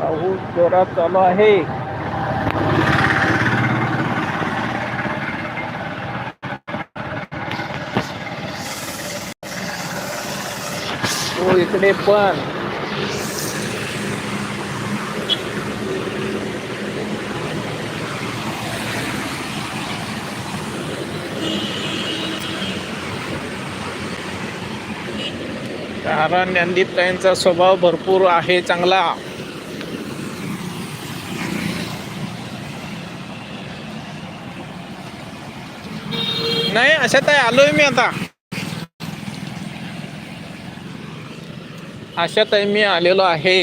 पाऊस जोरात चालू आहे. तो इकडे पण. कारण ज्ञानदीप स्वभाव भरपूर आहे चांगला. नाही अशा ताई आलोय मी आता. अशा ताई मी आलेलो आहे.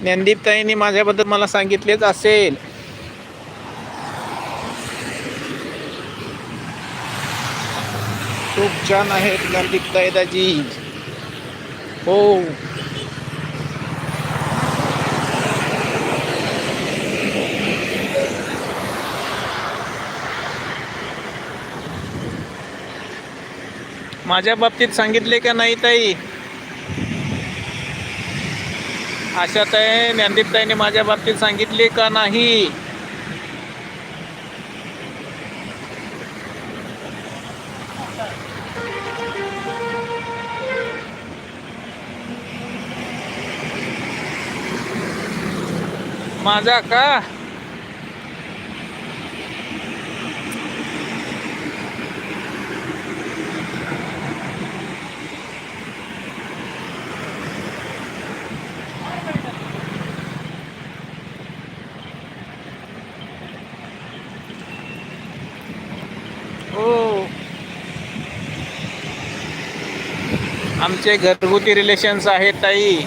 ज्ञानदीप ताईंनी माझ्याबद्दल मला सांगितलेच असेल. खूप छान आहेत ज्ञानदीप ताई दाजी. हो. माझ्या बाबतीत सांगितले का नाही ताई? आशात ताई ज्ञानदीप ताईने माझ्या बाबतीत सांगितले का नाही? माझा का हो आमचे घरगुती रिलेशन्स आहेत ताई.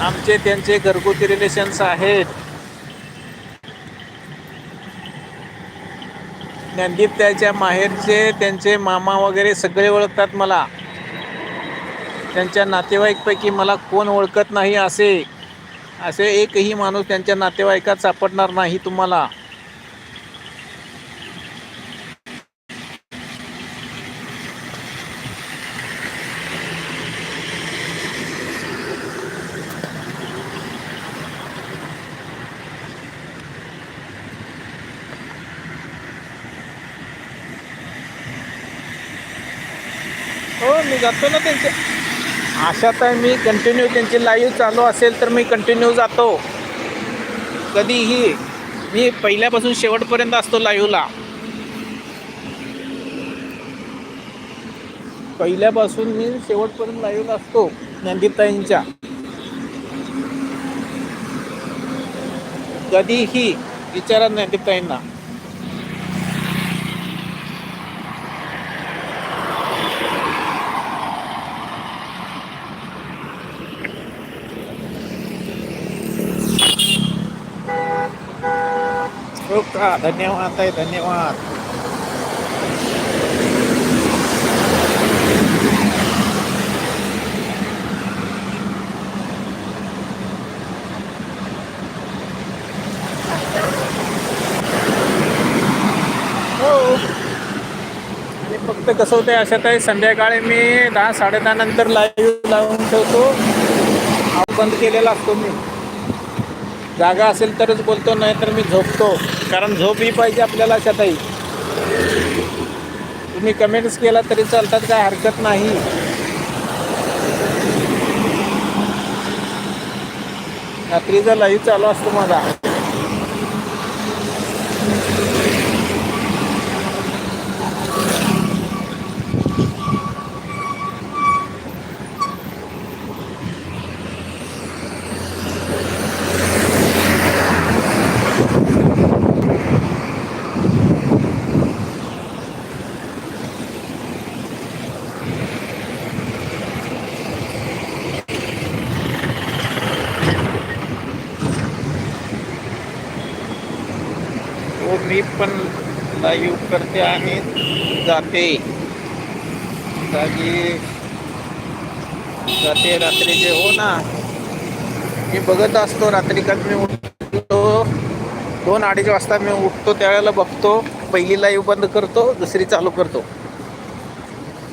आमचे त्यांचे घरगुती रिलेशन्स आहेत. ज्ञानदीप त्याच्या माहेरचे त्यांचे मामा वगैरे सगळे ओळखतात मला. त्यांच्या नातेवाईकपैकी मला कोण ओळखत नाही असे. असे एकही माणूस त्यांच्या नातेवाईकात सापडणार नाही तुम्हाला. हो मी जातो ना त्यांचे आशात आहे मी कंटिन्यू त्यांची लाईव्ह चालू असेल तर मी कंटिन्यू जातो. कधीही. मी पहिल्यापासून शेवटपर्यंत असतो लाईव्हला पहिल्यापासून मी शेवटपर्यंत लाईव्हला असतो नंदिताईंच्या कधीही. विचारा नंदिताईंना हो का धन्यवाद ताई धन्यवाद. हो. फक्त कसं होतं अशात आहे संध्याकाळी मी दहा साडेदहा नंतर लाईव्ह लावून ठेवतो. हा बंद केलेला असतो मी. जागा असेल तरच बोलतो नाही तर मी झोपतो. कारण झोप ही पाहिजे आपल्याला अशातही तुम्ही कमेंट्स केला तरी चालतात काय हरकत नाही. रात्रीचा लाईव्ह चालू असतो माझा हो मी पण लाईव्ह करते आणि जाते. जागी जाते रात्रीचे हो ना मी बघत असतो रात्री का मी उठतो. दोन अडीच वाजता मी उठतो त्यावेळेला बघतो. पहिली लाईव्ह बंद करतो दुसरी चालू करतो.